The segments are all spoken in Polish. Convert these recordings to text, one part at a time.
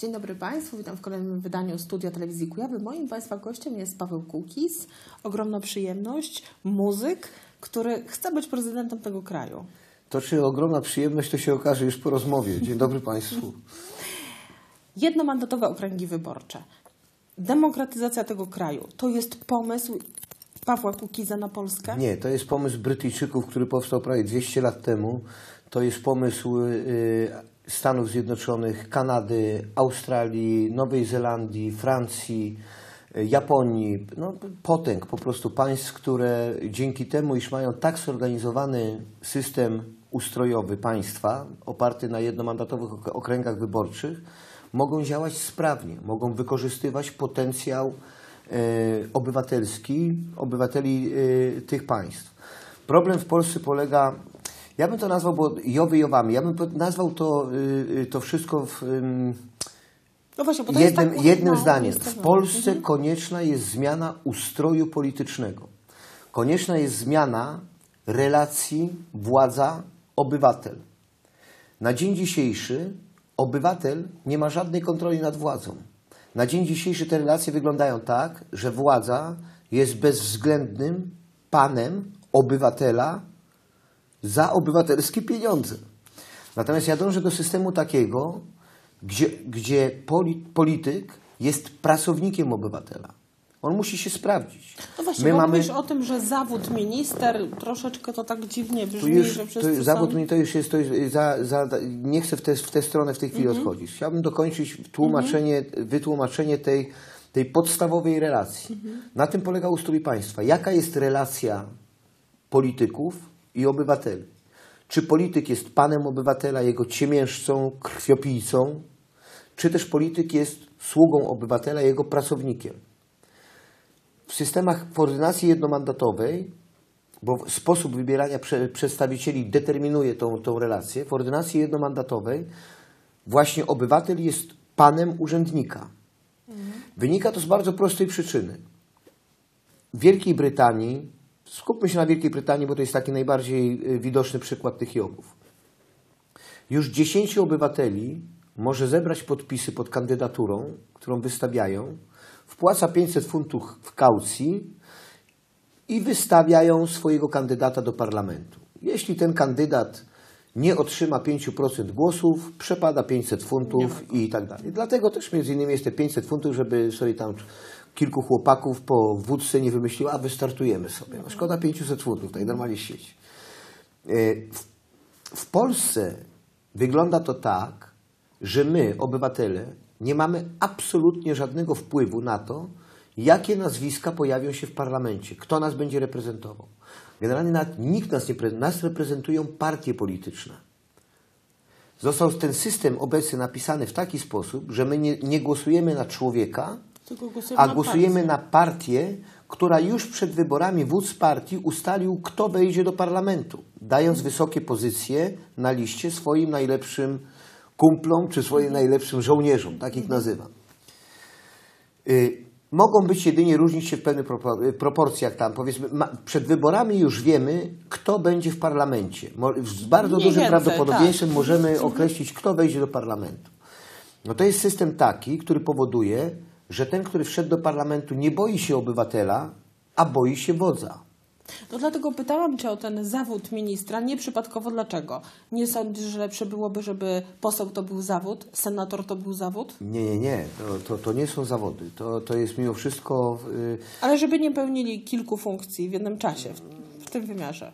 Dzień dobry Państwu, witam w kolejnym wydaniu Studia Telewizji Kujawy. Moim Państwa gościem jest Paweł Kukis. Ogromna przyjemność, muzyk, który chce być prezydentem tego kraju. To czy ogromna przyjemność, to się okaże już po rozmowie. Dzień dobry Państwu. Jednomandatowe okręgi wyborcze. Demokratyzacja tego kraju to jest pomysł Pawła Kukiza na Polskę? Nie, to jest pomysł Brytyjczyków, który powstał prawie 200 lat temu. To jest pomysł y, Stanów Zjednoczonych, Kanady, Australii, Nowej Zelandii, Francji, y, Japonii, no, potęg po prostu państw, które dzięki temu, iż mają tak zorganizowany system ustrojowy państwa, oparty na jednomandatowych ok- okręgach wyborczych, mogą działać sprawnie, mogą wykorzystywać potencjał e, obywatelski obywateli e, tych państw. Problem w Polsce polega, ja bym to nazwał, bo jowy jowami, ja bym nazwał to, e, to wszystko w, No właśnie, bo to jest jednym, tak, jednym no, zdaniem. jest W Polsce konieczna jest zmiana ustroju politycznego. Konieczna jest zmiana relacji władza-obywatel. Na dzień dzisiejszy obywatel nie ma żadnej kontroli nad władzą. Na dzień dzisiejszy te relacje wyglądają tak, że władza jest bezwzględnym panem obywatela za obywatelskie pieniądze. Natomiast ja dążę do systemu takiego, gdzie, gdzie poli, polityk jest pracownikiem obywatela. On musi się sprawdzić. No właśnie, My bo mamy, mówisz o tym, że zawód minister, troszeczkę to tak dziwnie tu brzmi, już, że to, wszyscy zawód są... mi to już jest, to jest za, za, nie chcę w tę w tę stronę w tej chwili Mhm. odchodzić. Chciałbym dokończyć tłumaczenie, wytłumaczenie tej, tej podstawowej relacji. Mhm. Na tym polega ustrój państwa. Jaka jest relacja polityków i obywateli? Czy polityk jest panem obywatela, jego ciemiężcą, krwiopijcą, czy też polityk jest sługą obywatela, jego pracownikiem? W systemach w ordynacji jednomandatowej, bo sposób wybierania prze, przedstawicieli determinuje tą, tą relację, w ordynacji jednomandatowej właśnie obywatel jest panem urzędnika. Wynika to z bardzo prostej przyczyny. W Wielkiej Brytanii, skupmy się na Wielkiej Brytanii, bo to jest taki najbardziej y, widoczny przykład tych jogów. Już 10 obywateli może zebrać podpisy pod kandydaturą, którą wystawiają, wpłaca 500 funtów w kaucji i wystawiają swojego kandydata do parlamentu. Jeśli ten kandydat nie otrzyma 5% głosów, przepada 500 funtów i tak dalej. Dlatego też między innymi jest te 500 funtów, żeby sobie tam kilku chłopaków po wódce nie wymyśliło, a wystartujemy sobie. No, szkoda 500 funtów, tak normalnie świecie. E, W, w Polsce wygląda to tak, że my, obywatele, nie mamy absolutnie żadnego wpływu na to, jakie nazwiska pojawią się w parlamencie, kto nas będzie reprezentował. Generalnie nawet nikt nas nie nas reprezentują partie polityczne. Został ten system obecny napisany w taki sposób, że my nie, nie głosujemy na człowieka, a na głosujemy partię. na partię, która już przed wyborami wódz partii ustalił, kto wejdzie do parlamentu, dając wysokie pozycje na liście swoim najlepszym kumplom czy swoim najlepszym żołnierzom, tak ich nazywam. Y, mogą być jedynie różnić się w pewnych y, proporcjach tam. Powiedzmy, przed wyborami już wiemy, kto będzie w parlamencie. Z bardzo Mniej dużym więcej, prawdopodobieństwem tak. możemy określić, kto wejdzie do parlamentu. No to jest system taki, który powoduje, że ten, który wszedł do parlamentu, nie boi się obywatela, a boi się wodza. No dlatego pytałam Cię o ten zawód ministra, nieprzypadkowo dlaczego? Nie sądzisz, że lepsze byłoby, żeby poseł to był zawód, senator to był zawód? Nie, nie, nie. To, to, to nie są zawody. To, to jest mimo wszystko... y, Ale żeby nie pełnili kilku funkcji w jednym czasie, w, w tym wymiarze.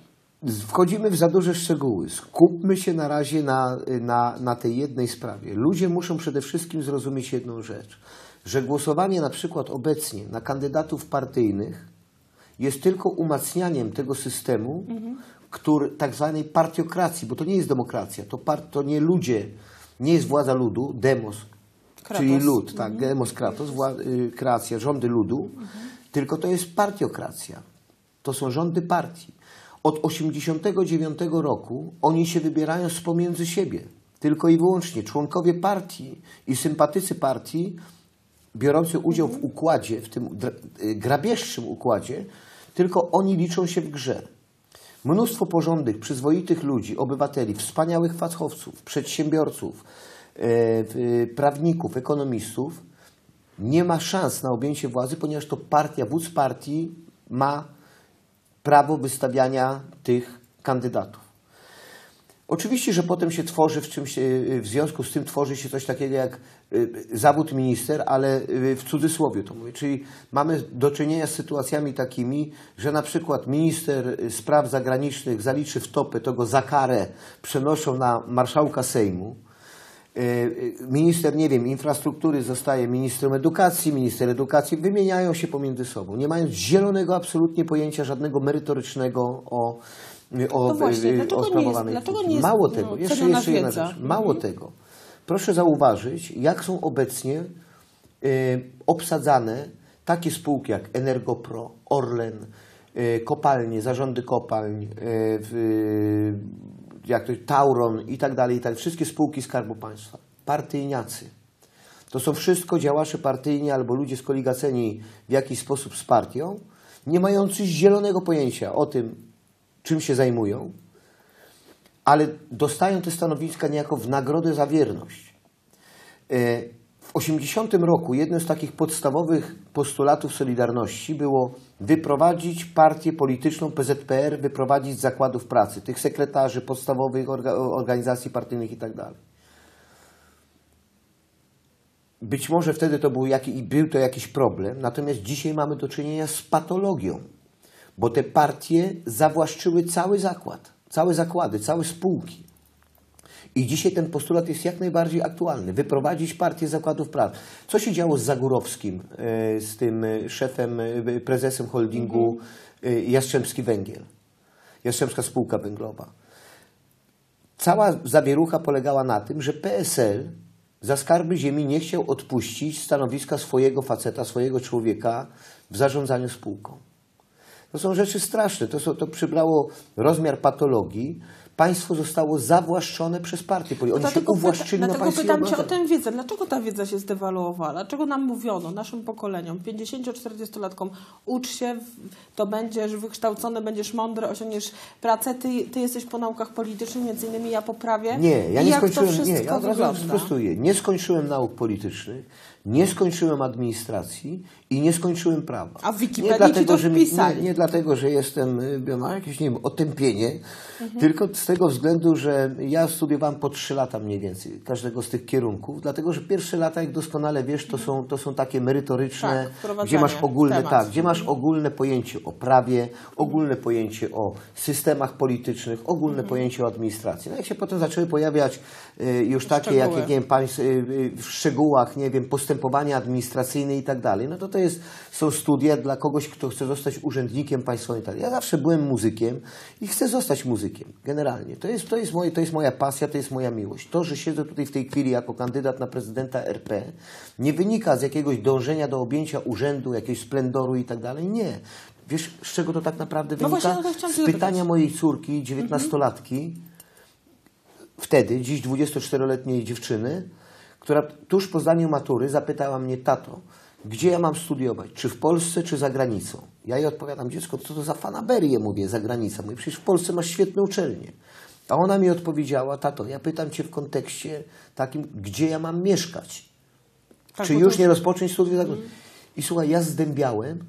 Wchodzimy w za duże szczegóły. Skupmy się na razie na, na, na tej jednej sprawie. Ludzie muszą przede wszystkim zrozumieć jedną rzecz, że głosowanie na przykład obecnie na kandydatów partyjnych jest tylko umacnianiem tego systemu, który, tak zwanej partiokracji, bo to nie jest demokracja, to, to nie ludzie, nie jest władza ludu, demos, Kratos. czyli lud, tak, demos, kratos, wła, y, kreacja, rządy ludu, tylko to jest partiokracja. To są rządy partii. Od 89 roku oni się wybierają z pomiędzy siebie. Tylko i wyłącznie członkowie partii i sympatycy partii biorący udział w układzie, w tym y, grabieżczym układzie, tylko oni liczą się w grze. Mnóstwo porządnych, przyzwoitych ludzi, obywateli, wspaniałych fachowców, przedsiębiorców, e, prawników, ekonomistów, nie ma szans na objęcie władzy, ponieważ to partia, wódz partii ma prawo wystawiania tych kandydatów. Oczywiście, że potem się tworzy w czymś, w związku z tym tworzy się coś takiego jak zawód minister, ale w cudzysłowie to mówię. Czyli mamy do czynienia z sytuacjami takimi, że na przykład minister spraw zagranicznych zaliczy w topę, to go za karę przenoszą na marszałka Sejmu. Minister, nie wiem, infrastruktury zostaje ministrem edukacji, minister edukacji, wymieniają się pomiędzy sobą, nie mając zielonego absolutnie pojęcia żadnego merytorycznego o, o, No właśnie, o dlaczego nie jest- sprawowanej dlaczego funkcji. nie jest, Mało no, tego, jeszcze, ceniona jeszcze jedna rzecz. Mało tego. Proszę zauważyć, jak są obecnie e, obsadzane takie spółki jak Energopro, Orlen, e, kopalnie, zarządy kopalń, w, jak to, Tauron i tak dalej, i tak, wszystkie spółki Skarbu Państwa. Partyjniacy. To są wszystko działacze partyjni albo ludzie skoligaceni w jakiś sposób z partią, nie mający zielonego pojęcia o tym, czym się zajmują, ale dostają te stanowiska niejako w nagrodę za wierność. E, W 80 roku jednym z takich podstawowych postulatów Solidarności było wyprowadzić partię polityczną PZPR, wyprowadzić z zakładów pracy, tych sekretarzy podstawowych orga, organizacji partyjnych i tak. Być może wtedy to był, jaki, był to jakiś problem, natomiast dzisiaj mamy do czynienia z patologią, bo te partie zawłaszczyły cały zakład, całe zakłady, całe spółki. I dzisiaj ten postulat jest jak najbardziej aktualny. Wyprowadzić partię zakładów pracy. Co się działo z Zagórowskim, e, z tym e, szefem, e, prezesem holdingu Jastrzębski Węgiel, Jastrzębska Spółka Węglowa? Cała zawierucha polegała na tym, że PSL za skarby ziemi nie chciał odpuścić stanowiska swojego faceta, swojego człowieka w zarządzaniu spółką. To są rzeczy straszne. To, są, to przybrało rozmiar patologii. Państwo zostało zawłaszczone przez partie polityczne. Oni się Dlatego, uwłaszczyli pyta, na dlatego pytam Cię o tę wiedzę. Dlaczego ta wiedza się zdewaluowała? Dlaczego nam mówiono, naszym pokoleniom, 50-40-latkom, ucz się, to będziesz wykształcony, będziesz mądry, osiągniesz pracę. Ty, ty jesteś po naukach politycznych, między innymi ja poprawię. Nie, ja nie skończyłem, nie, ja od razu sprostuję. Nie skończyłem nauk politycznych, nie skończyłem administracji i nie skończyłem prawa. A w Wikipedii nie dlatego, to że wpisali. nie, nie dlatego, że jestem, y, mam jakieś, nie wiem, otępienie, Mhm. tylko z tego względu, że ja studiowałem po trzy lata mniej więcej każdego z tych kierunków, dlatego, że pierwsze lata, jak doskonale wiesz, to są, to są takie merytoryczne, Tak, gdzie masz ogólne, temat. tak, gdzie masz ogólne pojęcie o prawie, ogólne pojęcie o systemach politycznych, ogólne Mhm. pojęcie o administracji. No jak się potem zaczęły pojawiać y, już takie, Szczegóły. jakie, nie wiem, państw, y, y, w szczegółach, nie wiem, postępowania administracyjne i tak dalej, no to to jest, są studia dla kogoś, kto chce zostać urzędnikiem państwowym i tak dalej. Ja zawsze byłem muzykiem i chcę zostać muzykiem, generalnie. To jest, to, jest moje, to jest moja pasja, to jest moja miłość. To, że siedzę tutaj w tej chwili jako kandydat na prezydenta RP, nie wynika z jakiegoś dążenia do objęcia urzędu, jakiegoś splendoru i tak dalej. Nie. Wiesz, z czego to tak naprawdę No wynika? właśnie, no z pytania mojej córki, 19-latki, wtedy, dziś 24-letniej dziewczyny, która tuż po zdaniu matury zapytała mnie, tato, gdzie ja mam studiować? Czy w Polsce, czy za granicą? Ja jej odpowiadam, dziecko, co to za fanaberię, mówię, za granicą. Mówię, przecież w Polsce masz świetne uczelnie. A ona mi odpowiedziała, tato, ja pytam cię w kontekście takim, gdzie ja mam mieszkać? Tak, czy już to- nie rozpocząć studiów? granicą? I słuchaj, ja zdębiałem,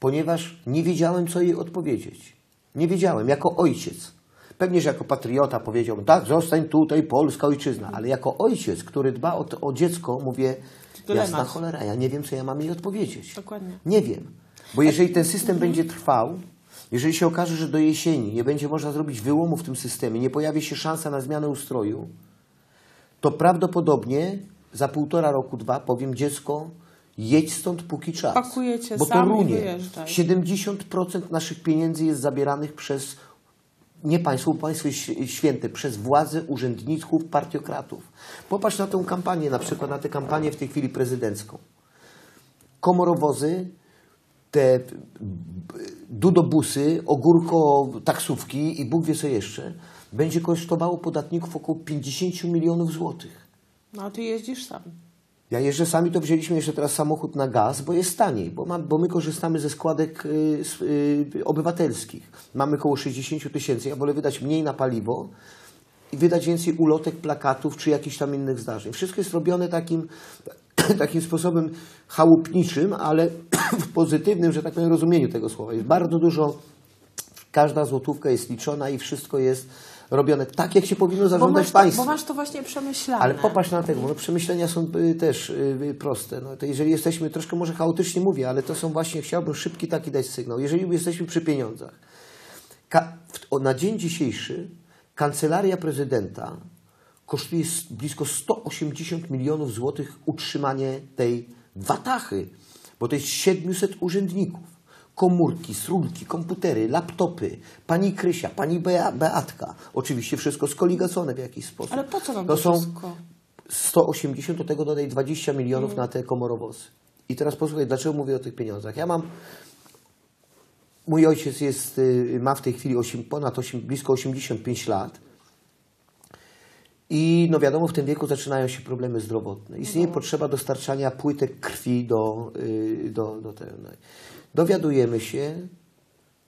ponieważ nie wiedziałem, co jej odpowiedzieć. Nie wiedziałem, jako ojciec. Pewnie, że jako patriota powiedziałbym, tak, zostań tutaj, Polska, ojczyzna. Ale jako ojciec, który dba o, to- o dziecko, mówię, Dylemat. jasna cholera, ja nie wiem, co ja mam jej odpowiedzieć. Dokładnie. Nie wiem. Bo jeżeli ten system będzie trwał, jeżeli się okaże, że do jesieni nie będzie można zrobić wyłomu w tym systemie, nie pojawi się szansa na zmianę ustroju, to prawdopodobnie za półtora roku, dwa powiem dziecko, jedź stąd póki czas. Pakujecie bo to runie. wyjeżdżaj. 70% naszych pieniędzy jest zabieranych przez nie jest ś- święte, przez władze urzędników, partiokratów. Popatrz na tę kampanię, na przykład na tę kampanię w tej chwili prezydencką. Komorowozy, te dudobusy, ogórko, taksówki i Bóg wie co jeszcze, będzie kosztowało podatników około 50 milionów złotych. No a ty jeździsz sam. Ja jeżdżę sami, to wzięliśmy jeszcze teraz samochód na gaz, bo jest taniej, bo, bo my korzystamy ze składek y, y, obywatelskich. Mamy około 60 tysięcy, ja wolę wydać mniej na paliwo, i wydać więcej ulotek, plakatów czy jakichś tam innych zdarzeń. Wszystko jest robione takim, takim sposobem chałupniczym, ale w pozytywnym, że tak powiem, rozumieniu tego słowa. Jest bardzo dużo, każda złotówka jest liczona i wszystko jest robione tak, jak się powinno Bo zarządzać masz, to, państwem. bo masz to właśnie przemyślane. Ale popatrz na tego, no przemyślenia są y, też y, proste. No, to jeżeli jesteśmy, troszkę może chaotycznie mówię, ale to są właśnie, chciałbym szybki taki dać sygnał. Jeżeli jesteśmy przy pieniądzach, ka, w, o, na dzień dzisiejszy kancelaria prezydenta kosztuje blisko 180 milionów złotych utrzymanie tej watachy, bo to jest 700 urzędników. Komórki, srulki, komputery, laptopy, pani Krysia, pani Bea, Beatka. Oczywiście wszystko skoligacone w jakiś sposób. Ale po co nam to to są wszystko? 180, do tego dodaj 20 milionów na te komorowozy. I teraz posłuchaj, dlaczego mówię o tych pieniądzach. Ja mam Mój ojciec jest, y, ma w tej chwili 8, ponad 8, blisko 85 lat. I no wiadomo, w tym wieku zaczynają się problemy zdrowotne. Istnieje potrzeba dostarczania płytek krwi do, y, do, do tego. no. Dowiadujemy się,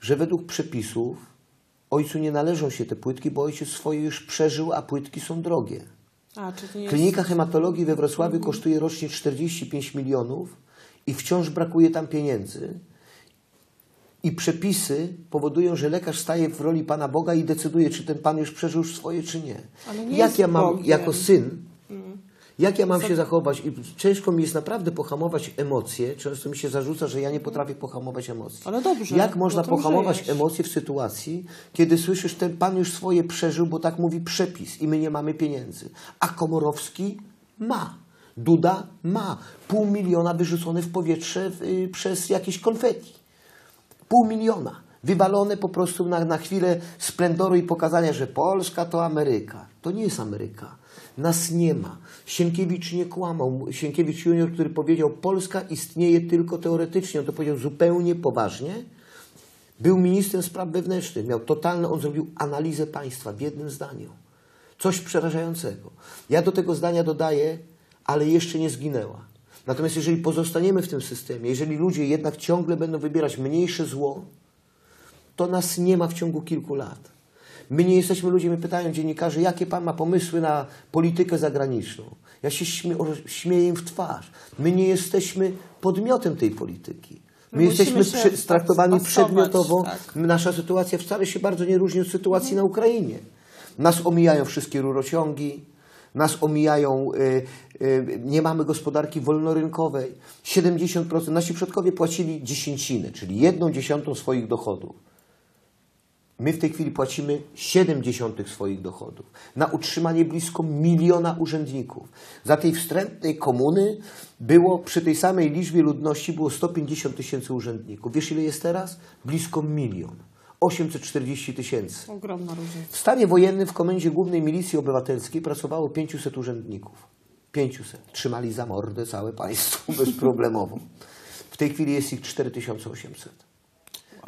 że według przepisów ojcu nie należą się te płytki, bo ojciec swoje już przeżył, a płytki są drogie. A, jest... Klinika hematologii we Wrocławiu kosztuje rocznie 45 milionów i wciąż brakuje tam pieniędzy. I przepisy powodują, że lekarz staje w roli Pana Boga i decyduje, czy ten Pan już przeżył swoje, czy nie. Nie jak ja mam Bogiem. jako syn, jak ja mam się zachować? I ciężko mi jest naprawdę pohamować emocje. Często mi się zarzuca, że ja nie potrafię pohamować emocji. Ale dobrze, Jak można pohamować żyjesz. emocje w sytuacji, kiedy słyszysz, ten Pan już swoje przeżył, bo tak mówi przepis i my nie mamy pieniędzy. A Komorowski ma. Duda ma. Pół miliona wyrzucone w powietrze y, przez jakieś konfetti. Pół miliona. Wywalone po prostu na, na chwilę splendoru i pokazania, że Polska to Ameryka. To nie jest Ameryka. Nas nie ma. Sienkiewicz nie kłamał. Sienkiewicz junior, który powiedział, Polska istnieje tylko teoretycznie. On to powiedział zupełnie poważnie. Był ministrem spraw wewnętrznych. Miał totalną, on zrobił analizę państwa w jednym zdaniu. Coś przerażającego. Ja do tego zdania dodaję, ale jeszcze nie zginęła. Natomiast jeżeli pozostaniemy w tym systemie, jeżeli ludzie jednak ciągle będą wybierać mniejsze zło, to nas nie ma w ciągu kilku lat. My nie jesteśmy ludzie, mnie pytają dziennikarze, jakie pan ma pomysły na politykę zagraniczną. Ja się śmie śmieję im w twarz. My nie jesteśmy podmiotem tej polityki. My My jesteśmy przy, traktowani przedmiotowo. tak. Nasza sytuacja wcale się bardzo nie różni od sytuacji na Ukrainie. Nas omijają wszystkie rurociągi, nas omijają, y, y, nie mamy gospodarki wolnorynkowej. 70%, nasi przodkowie płacili dziesięciny, czyli jedną dziesiątą swoich dochodów. My w tej chwili płacimy 70 swoich dochodów na utrzymanie blisko miliona urzędników. Za tej wstrętnej komuny było przy tej samej liczbie ludności było 150 tysięcy urzędników. Wiesz ile jest teraz? Blisko milion. 840 tysięcy. Ogromna różnica. W stanie wojennym w Komendzie Głównej Milicji Obywatelskiej pracowało 500 urzędników. 500. Trzymali za mordę całe państwo bezproblemowo. W tej chwili jest ich 4800.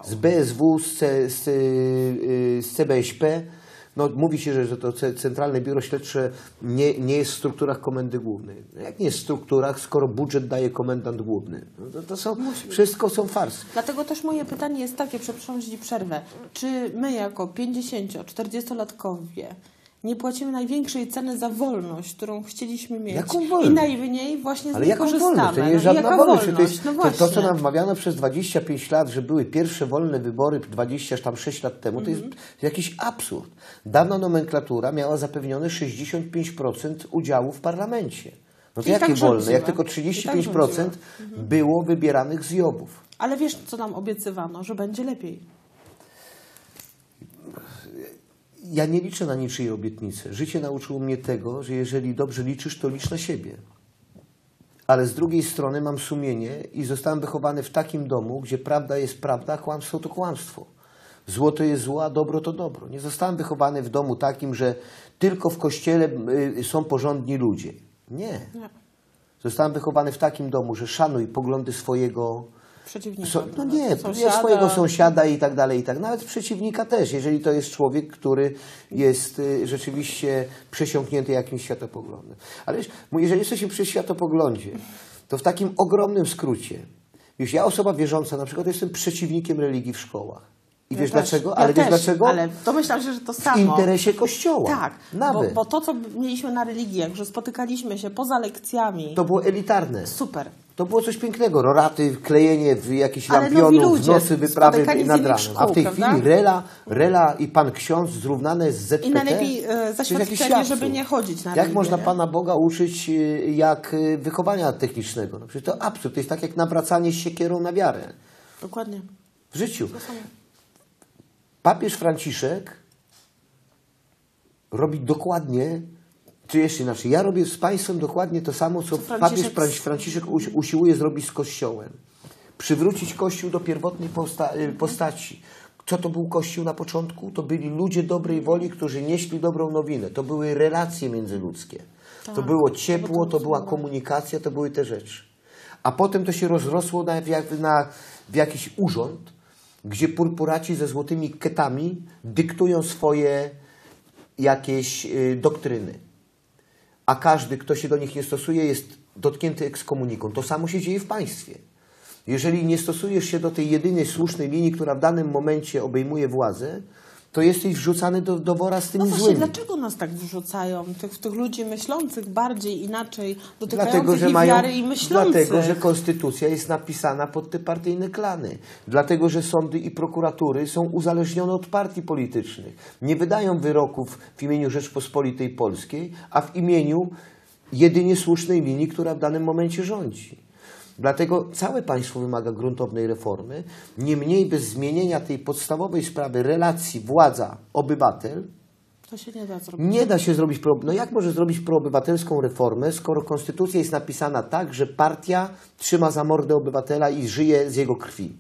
Z BSW, z, C, z, y, z CBŚP, no mówi się, że, to ce- Centralne Biuro Śledcze nie, nie jest w strukturach Komendy Głównej. Jak nie jest w strukturach, skoro budżet daje komendant główny? No to, są, wszystko są farsy. Dlatego też moje pytanie jest takie, przepraszam, że przerwę. Czy my jako 50-40-latkowie nie płacimy największej ceny za wolność, którą chcieliśmy mieć Jaką wolność? i najmniej właśnie z Ale niej jaką korzystamy? wolność? To nie jest No żadna wolność. To, jest, No to, to, co nam wmawiano przez 25 lat, że były pierwsze wolne wybory 26 lat temu, to jest Mhm. jakiś absurd. Dawna nomenklatura miała zapewnione 65% udziału w parlamencie. No to I jakie tak wolne? Jak tylko I tak 35% było wybieranych z Jobów. Ale wiesz, co nam obiecywano? Że będzie lepiej. Ja nie liczę na niczyje obietnice. Życie nauczyło mnie tego, że jeżeli dobrze liczysz, to licz na siebie. Ale z drugiej strony mam sumienie i zostałem wychowany w takim domu, gdzie prawda jest prawda, kłamstwo to kłamstwo. Zło to jest zło, a dobro to dobro. Nie zostałem wychowany w domu takim, że tylko w kościele y, są porządni ludzie. Nie. Nie. Zostałem wychowany w takim domu, że szanuj poglądy swojego Przeciwnika. so, no nie, nie Sąsiada. swojego sąsiada i tak dalej, i tak. Nawet przeciwnika też, jeżeli to jest człowiek, który jest y, rzeczywiście przesiąknięty jakimś światopoglądem. Ale wiesz, jeżeli jesteśmy przy światopoglądzie, to w takim ogromnym skrócie, już ja osoba wierząca, na przykład jestem przeciwnikiem religii w szkołach. I Ja wiesz też. dlaczego? Ja ale wiesz też, dlaczego? Ale domyślam się, że to w samo. interesie Kościoła. Tak, bo, bo to, co mieliśmy na religiach, że spotykaliśmy się poza lekcjami, To było elitarne. super. To było coś pięknego. Roraty, klejenie w jakichś nowi lampionów, ludzie, nocy, wyprawy nad ranem. A w tej szkół, chwili prawda? Rela, Rela i Pan Ksiądz zrównane z ZPT. I najlepiej e, jakiś zaświadczenie, żeby nie chodzić na Jak religię, można nie? Pana Boga uczyć y, jak y, wychowania technicznego? No przecież to absurd. To jest tak jak nawracanie siekierą na wiarę. Dokładnie. W życiu. Papież Franciszek robi dokładnie, czy jeszcze inaczej, ja robię z Państwem dokładnie to samo, co Co papież Franciszek- Fran- Franciszek usi- usiłuje zrobić z Kościołem. Przywrócić Kościół do pierwotnej posta- y, postaci. Co to był Kościół na początku? To byli ludzie dobrej woli, którzy nieśli dobrą nowinę. To były relacje międzyludzkie. To Tak, było to ciepło, było to była komunikacja, to były te rzeczy. A potem to się rozrosło na, na, w jakiś urząd, gdzie purpuraci ze złotymi ketami dyktują swoje jakieś y, doktryny. A każdy, kto się do nich nie stosuje, jest dotknięty ekskomuniką. To samo się dzieje w państwie. Jeżeli nie stosujesz się do tej jedynej słusznej linii, która w danym momencie obejmuje władzę, to jesteś wrzucany do, do wora z tymi No właśnie, złymi. dlaczego nas tak wrzucają? Tych, tych ludzi myślących bardziej, inaczej, dotykających Dlatego że, i mają, wiary i myślących. dlatego, że konstytucja jest napisana pod te partyjne klany. Dlatego, że sądy i prokuratury są uzależnione od partii politycznych. Nie wydają wyroków w imieniu Rzeczpospolitej Polskiej, a w imieniu jedynie słusznej linii, która w danym momencie rządzi. Dlatego całe państwo wymaga gruntownej reformy. Niemniej bez zmienienia tej podstawowej sprawy relacji władza-obywatel, To się nie da zrobić. nie da się zrobić pro... No jak może zrobić proobywatelską reformę, skoro konstytucja jest napisana tak, że partia trzyma za mordę obywatela i żyje z jego krwi?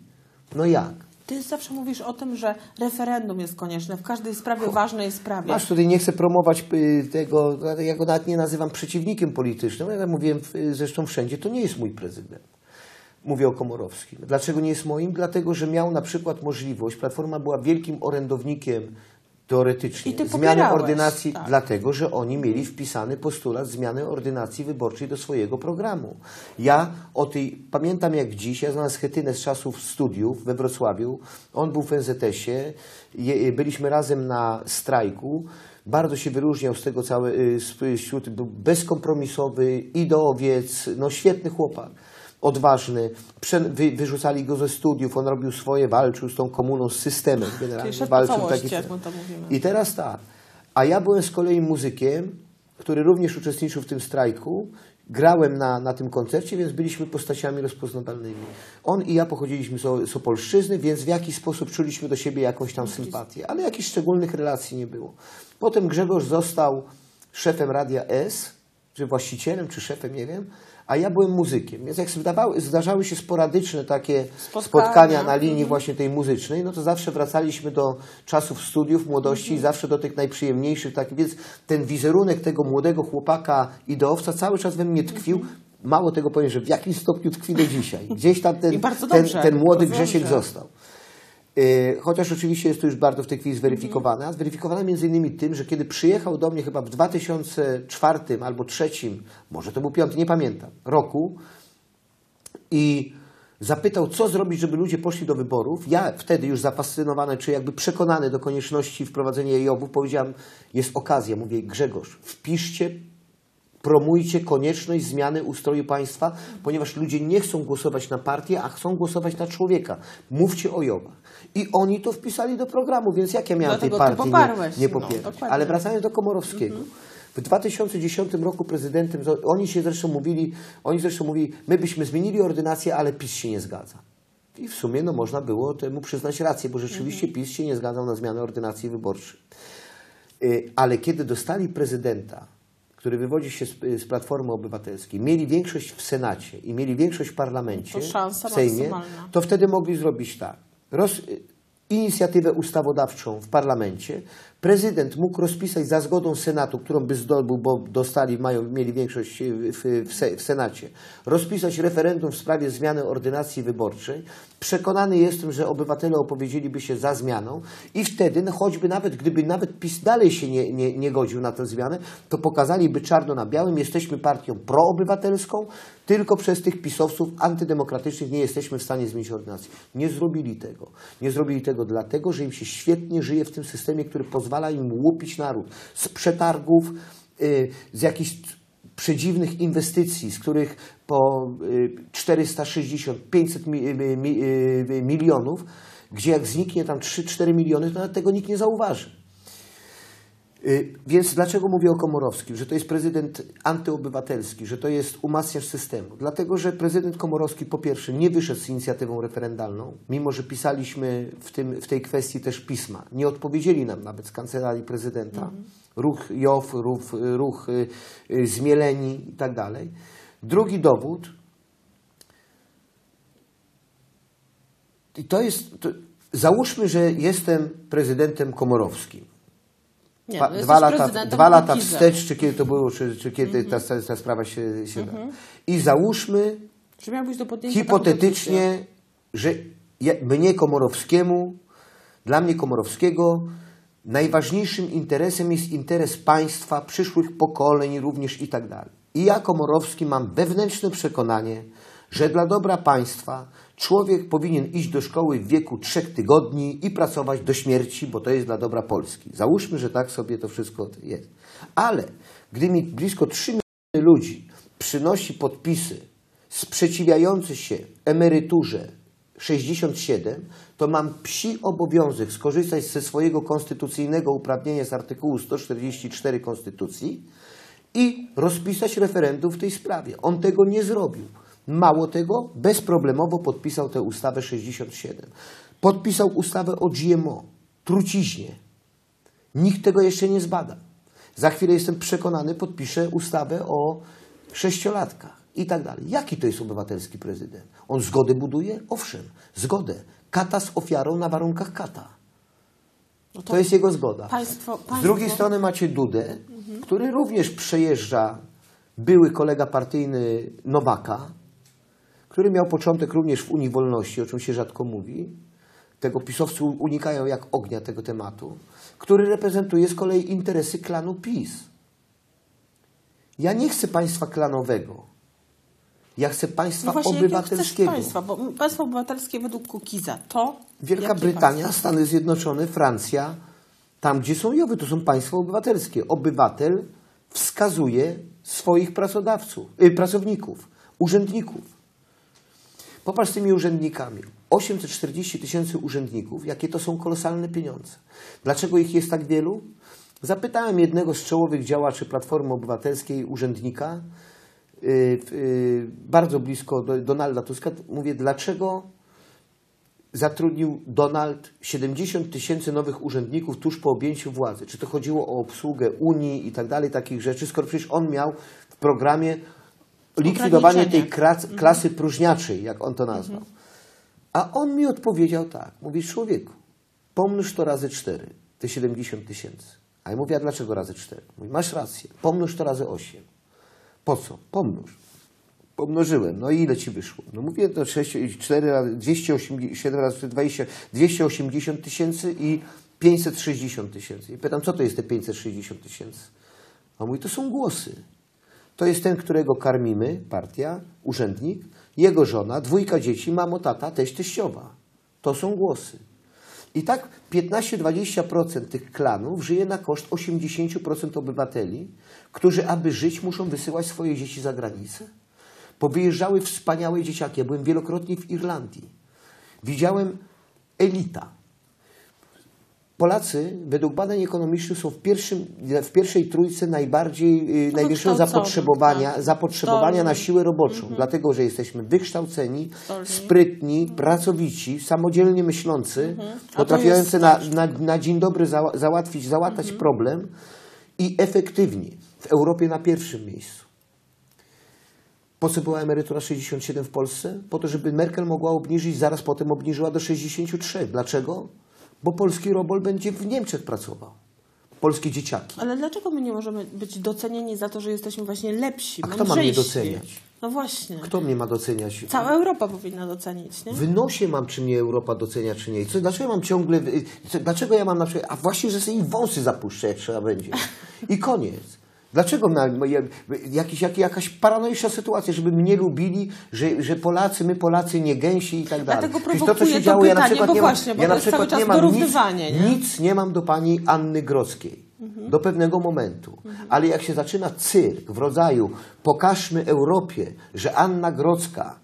No jak? Ty zawsze mówisz o tym, że referendum jest konieczne w każdej sprawie, ważnej sprawie. Masz tutaj, nie chcę promować y, tego, ja go nawet nie nazywam przeciwnikiem politycznym, jak mówiłem y, zresztą wszędzie, to nie jest mój prezydent. Mówię o Komorowskim. Dlaczego nie jest moim? Dlatego, że miał na przykład możliwość, Platforma była wielkim orędownikiem teoretycznie zmiany ordynacji, tak. dlatego, że oni mieli wpisany postulat zmiany ordynacji wyborczej do swojego programu. Ja o tej, pamiętam jak dziś, ja znam Schetynę z czasów studiów we Wrocławiu, on był w NZS-ie, je- byliśmy razem na strajku, bardzo się wyróżniał z tego całe, y, wśród, był bezkompromisowy, ideowiec, no świetny chłopak odważny, Prze, wy, wyrzucali go ze studiów, on robił swoje, walczył z tą komuną, z systemem generalnie. po walczył całości, taki- jak my to mówimy. I teraz tak, a ja byłem z kolei muzykiem, który również uczestniczył w tym strajku, grałem na, na tym koncercie, więc byliśmy postaciami rozpoznawalnymi. On i ja pochodziliśmy z, z Opolszczyzny, więc w jakiś sposób czuliśmy do siebie jakąś tam sympatię, ale jakichś szczególnych relacji nie było. Potem Grzegorz został szefem Radia S, czy właścicielem, czy szefem, nie wiem, a ja byłem muzykiem. Więc jak zdawały, zdarzały się sporadyczne takie Spotkania. spotkania na linii właśnie tej muzycznej, no to zawsze wracaliśmy do czasów studiów, młodości, zawsze do tych najprzyjemniejszych, tak, więc ten wizerunek tego młodego chłopaka ideowca cały czas we mnie tkwił. Mało tego powiem, że w jakimś stopniu tkwi do dzisiaj. Gdzieś tam ten, I ten, ten młody Grzesiek został. Yy, Chociaż oczywiście jest to już bardzo w tej chwili zweryfikowane. A zweryfikowane między innymi tym, że kiedy przyjechał do mnie chyba w 2004 albo 2003, może to był piąty, nie pamiętam, roku i zapytał, co zrobić, żeby ludzie poszli do wyborów. Ja wtedy już zafascynowany, czy jakby przekonany do konieczności wprowadzenia EOB-ów, powiedziałem, jest okazja. Mówię, Grzegorz, wpiszcie promujcie konieczność zmiany ustroju państwa, ponieważ ludzie nie chcą głosować na partię, a chcą głosować na człowieka. Mówcie o Jobach. I oni to wpisali do programu, więc jak ja miałem Dlatego tej partii nie, nie no, popierać. dokładnie. Ale wracając do Komorowskiego. W 2010 roku prezydentem, oni się zresztą mówili, oni zresztą mówili, my byśmy zmienili ordynację, ale PiS się nie zgadza. I w sumie no, można było temu przyznać rację, bo rzeczywiście PiS się nie zgadzał na zmianę ordynacji wyborczej. Y, Ale kiedy dostali prezydenta, który wywodzi się z, z Platformy Obywatelskiej, mieli większość w Senacie i mieli większość w parlamencie, w Sejmie, to wtedy mogli zrobić tak. Roz, inicjatywę ustawodawczą w parlamencie, Prezydent mógł rozpisać za zgodą Senatu, którą by zdobył, bo dostali, mają, mieli większość w, w, w Senacie, rozpisać referendum w sprawie zmiany ordynacji wyborczej. Przekonany jestem, że obywatele opowiedzieliby się za zmianą i wtedy, no choćby nawet, gdyby nawet PiS dalej się nie, nie, nie godził na tę zmianę, to pokazaliby czarno na białym, jesteśmy partią proobywatelską, tylko przez tych pisowców antydemokratycznych nie jesteśmy w stanie zmienić ordynacji. Nie zrobili tego. Nie zrobili tego dlatego, że im się świetnie żyje w tym systemie, który pozwala im łupić naród z przetargów, yy, z jakichś przedziwnych inwestycji, z których po 460-500 milionów, gdzie jak zniknie tam 3-4 miliony, to nawet tego nikt nie zauważy. Y, więc dlaczego mówię o Komorowskim? Że to jest prezydent antyobywatelski, że to jest umacniacz systemu? Dlatego, że prezydent Komorowski po pierwsze nie wyszedł z inicjatywą referendalną, mimo że pisaliśmy w, tym, w tej kwestii też pisma. Nie odpowiedzieli nam nawet z kancelarii prezydenta. Mhm. Ruch JOW, ruch, ruch y, y, Zmieleni i tak dalej. Drugi dowód, i to jest, to, załóżmy, że jestem prezydentem Komorowskim. Nie, dwa, no dwa lata, dwa lata wstecz, czy kiedy to było, czy, czy kiedy mm -hmm. ta, ta, sprawa się, się mm -hmm. da. I załóżmy hipotetycznie, że ja, mnie Komorowskiemu, dla mnie Komorowskiego najważniejszym interesem jest interes państwa, przyszłych pokoleń również i tak dalej. I ja Komorowski mam wewnętrzne przekonanie, że dla dobra państwa człowiek powinien iść do szkoły w wieku trzech tygodni i pracować do śmierci, bo to jest dla dobra Polski. Załóżmy, że tak sobie to wszystko jest. Ale gdy mi blisko 3 miliony ludzi przynosi podpisy sprzeciwiające się emeryturze 67, to mam psi obowiązek skorzystać ze swojego konstytucyjnego uprawnienia z artykułu 144 Konstytucji i rozpisać referendum w tej sprawie. On tego nie zrobił. Mało tego, bezproblemowo podpisał tę ustawę 67. Podpisał ustawę o GMO, truciźnie. Nikt tego jeszcze nie zbada. Za chwilę jestem przekonany, podpiszę ustawę o sześciolatkach i tak dalej. Jaki to jest obywatelski prezydent? On zgodę buduje? Owszem, zgodę. Kata z ofiarą na warunkach kata. No to, to, jest jego zgoda. Państwo, państwo... Z drugiej strony macie Dudę, mhm. który również przejeżdża były kolega partyjny Nowaka, który miał początek również w Unii Wolności, o czym się rzadko mówi. Tego pisowcy unikają jak ognia tego tematu, który reprezentuje z kolei interesy klanu PiS. Ja nie chcę państwa klanowego. Ja chcę państwa no właśnie, obywatelskiego. Państwa, bo państwo obywatelskie według Kukiza to. Wielka Brytania, państwo? Stany Zjednoczone, Francja, tam gdzie są jowy, to są państwa obywatelskie. Obywatel wskazuje swoich pracodawców, y, pracowników, urzędników. Popatrz z tymi urzędnikami. 840 tysięcy urzędników, jakie to są kolosalne pieniądze. Dlaczego ich jest tak wielu? Zapytałem jednego z czołowych działaczy Platformy Obywatelskiej, urzędnika, yy, yy, bardzo blisko do Donalda Tuska. Mówię, dlaczego zatrudnił Donald 70 tysięcy nowych urzędników tuż po objęciu władzy? Czy to chodziło o obsługę Unii i tak dalej, takich rzeczy, skoro przecież on miał w programie likwidowanie tej klasy, mhm. klasy próżniaczej, jak on to nazwał. Mhm. A on mi odpowiedział tak, mówi człowieku, pomnóż to razy cztery, te 70 tysięcy. A ja mówię, a dlaczego razy cztery? Mówi, masz rację, pomnóż to razy osiem. Po co? Pomnóż. Pomnożyłem. No i ile ci wyszło? No mówię, to 6, 4 razy, 280, 7 razy 20, 280 tysięcy i 560 tysięcy. I pytam, co to jest te 560 tysięcy? A mówi, to są głosy. To jest ten, którego karmimy, partia, urzędnik, jego żona, dwójka dzieci, mamo, tata, teść, teściowa. To są głosy. I tak 15-20% tych klanów żyje na koszt 80% obywateli, którzy, aby żyć, muszą wysyłać swoje dzieci za granicę. Powyjeżdżały wspaniałe dzieciaki. Ja byłem wielokrotnie w Irlandii. Widziałem elita. Polacy według badań ekonomicznych są w, pierwszym, w pierwszej trójce najbardziej, no największego zapotrzebowania, tak. zapotrzebowania na siłę roboczą, mhm. dlatego że jesteśmy wykształceni, sprytni, pracowici, samodzielnie myślący, mhm. potrafiący na, na, na, dzień dobry za, załatwić, załatać mhm. problem i efektywni. W Europie na pierwszym miejscu. Po co była emerytura 67 w Polsce? Po to, żeby Merkel mogła obniżyć, zaraz potem obniżyła do 63. Dlaczego? Bo polski robol będzie w Niemczech pracował. polskie dzieciaki. Ale dlaczego my nie możemy być docenieni za to, że jesteśmy właśnie lepsi, A kto ma mnie doceniać? No właśnie. Kto mnie ma doceniać? Cała Europa powinna docenić, nie? W nosie mam, czy mnie Europa docenia, czy nie. Co, dlaczego ja mam ciągle... Co, dlaczego ja mam na przykład... A właśnie, że sobie i wąsy zapuszczę, jak trzeba będzie. I koniec. Dlaczego na, ja- jakiś, jak, jakaś paranoiczna sytuacja, żeby mnie lubili, że, że Polacy, my Polacy nie gęsi i tak dalej. Dlatego Przecież prowokuje to pytanie, bo nie mam, właśnie, ja to na przykład nie mam nic, nie? nic nie mam do pani Anny Grodzkiej. Mhm. Do pewnego momentu. Ale jak się zaczyna cyrk w rodzaju pokażmy Europie, że Anna Grodzka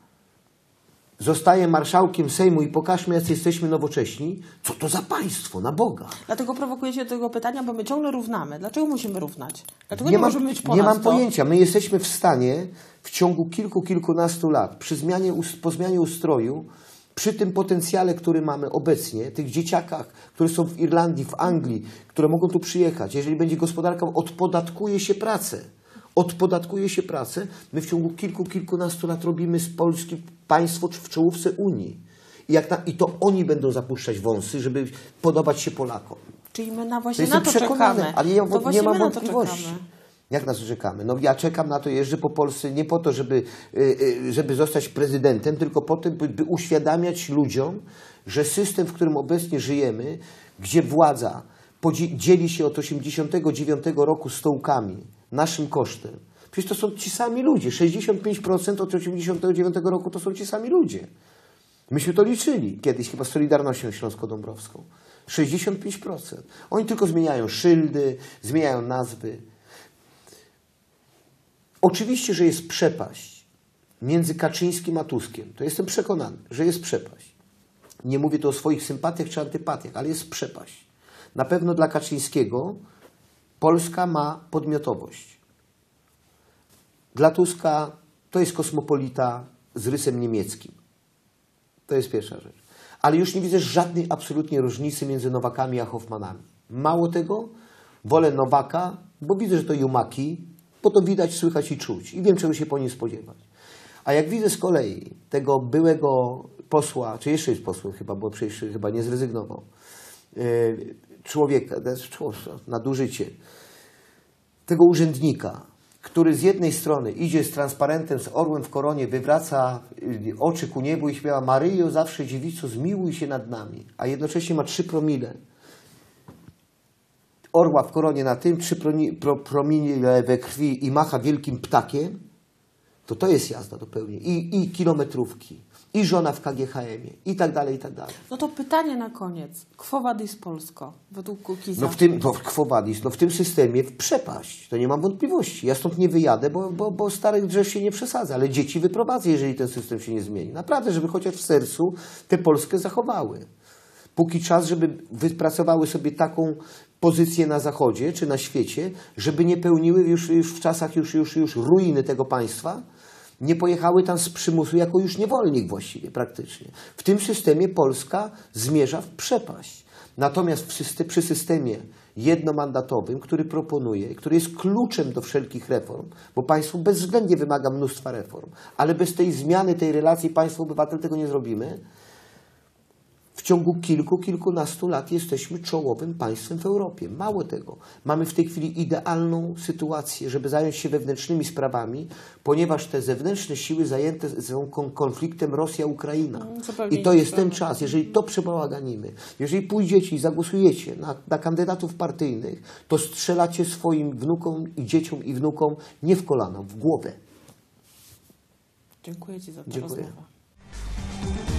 zostaje marszałkiem Sejmu i pokażmy, jacy jesteśmy nowocześni, co to za państwo, na Boga. Dlatego prowokuje się do tego pytania, bo my ciągle równamy. Dlaczego musimy równać? Dlaczego nie, Nie mam, możemy być ponad nie mam to? pojęcia. My jesteśmy w stanie w ciągu kilku, kilkunastu lat, przy zmianie, po zmianie ustroju, przy tym potencjale, który mamy obecnie, tych dzieciakach, które są w Irlandii, w Anglii, które mogą tu przyjechać, jeżeli będzie gospodarka, odpodatkuje się pracę. Odpodatkuje się pracę. My w ciągu kilku, kilkunastu lat robimy z Polski państwo w czołówce Unii. I, jak na, I to oni będą zapuszczać wąsy, żeby podobać się Polakom. Czyli my na To właśnie jestem na to czekamy. ale ja to nie mam to wątpliwości. Jak na to czekamy? No ja czekam na to, jeżdżę po Polsce nie po to, żeby, y, y, żeby zostać prezydentem, tylko po to, by, uświadamiać ludziom, że system, w którym obecnie żyjemy, gdzie władza dzieli się od 89 roku stołkami, naszym kosztem. Przecież to są ci sami ludzie. 65% od 89 roku to są ci sami ludzie. Myśmy to liczyli kiedyś chyba z Solidarnością Śląsko-Dąbrowską. 65%. Oni tylko zmieniają szyldy, zmieniają nazwy. Oczywiście, że jest przepaść między Kaczyńskim a Tuskiem. To jestem przekonany, że jest przepaść. Nie mówię tu o swoich sympatiach czy antypatiach, ale jest przepaść. Na pewno dla Kaczyńskiego Polska ma podmiotowość. Dla Tuska to jest kosmopolita z rysem niemieckim. To jest pierwsza rzecz. Ale już nie widzę żadnej absolutnie różnicy między Nowakami a Hoffmanami. Mało tego, wolę Nowaka, bo widzę, że to Jumaki, bo to widać, słychać i czuć. I wiem, czego się po nim spodziewać. A jak widzę z kolei tego byłego posła, czy jeszcze jest posłem chyba, bo przecież chyba nie zrezygnował, yy, człowieka, to jest człowiek, nadużycie, tego urzędnika, który z jednej strony idzie z transparentem, z orłem w koronie, wywraca y, oczy ku niebu i śpiewa Maryjo, zawsze dziewico, zmiłuj się nad nami, a jednocześnie ma trzy promile. Orła w koronie na tym, trzy promile we krwi i macha wielkim ptakiem, to to jest jazda do pełni. I, I kilometrówki, i żona w KGHM-ie, i tak dalej, i tak dalej. No to pytanie na koniec. Quo vadis Polsko według Kukiza? No w tym, no, Quo Vadis, no w tym systemie w przepaść, to nie mam wątpliwości. Ja stąd nie wyjadę, bo, bo, bo starych drzew się nie przesadza, ale dzieci wyprowadzę, jeżeli ten system się nie zmieni. Naprawdę, żeby chociaż w sercu tę Polskę zachowały. Póki czas, żeby wypracowały sobie taką pozycję na Zachodzie czy na świecie, żeby nie pełniły już, już w czasach już, już, już ruiny tego państwa, nie pojechały tam z przymusu jako już niewolnik właściwie praktycznie. W tym systemie Polska zmierza w przepaść. Natomiast przy systemie jednomandatowym, który proponuje, który jest kluczem do wszelkich reform, bo państwo bezwzględnie wymaga mnóstwa reform, ale bez tej zmiany tej relacji państwo-obywatel tego nie zrobimy, w ciągu kilku, kilkunastu lat jesteśmy czołowym państwem w Europie. Mało tego, mamy w tej chwili idealną sytuację, żeby zająć się wewnętrznymi sprawami, ponieważ te zewnętrzne siły zajęte są kon- konfliktem Rosja-Ukraina. Zupełnie I to jest ten czas. Jeżeli to przebałaganimy, jeżeli pójdziecie i zagłosujecie na, na kandydatów partyjnych, to strzelacie swoim wnukom i dzieciom i wnukom nie w kolano, w głowę. Dziękuję Ci za tę Dziękuję. rozmowę.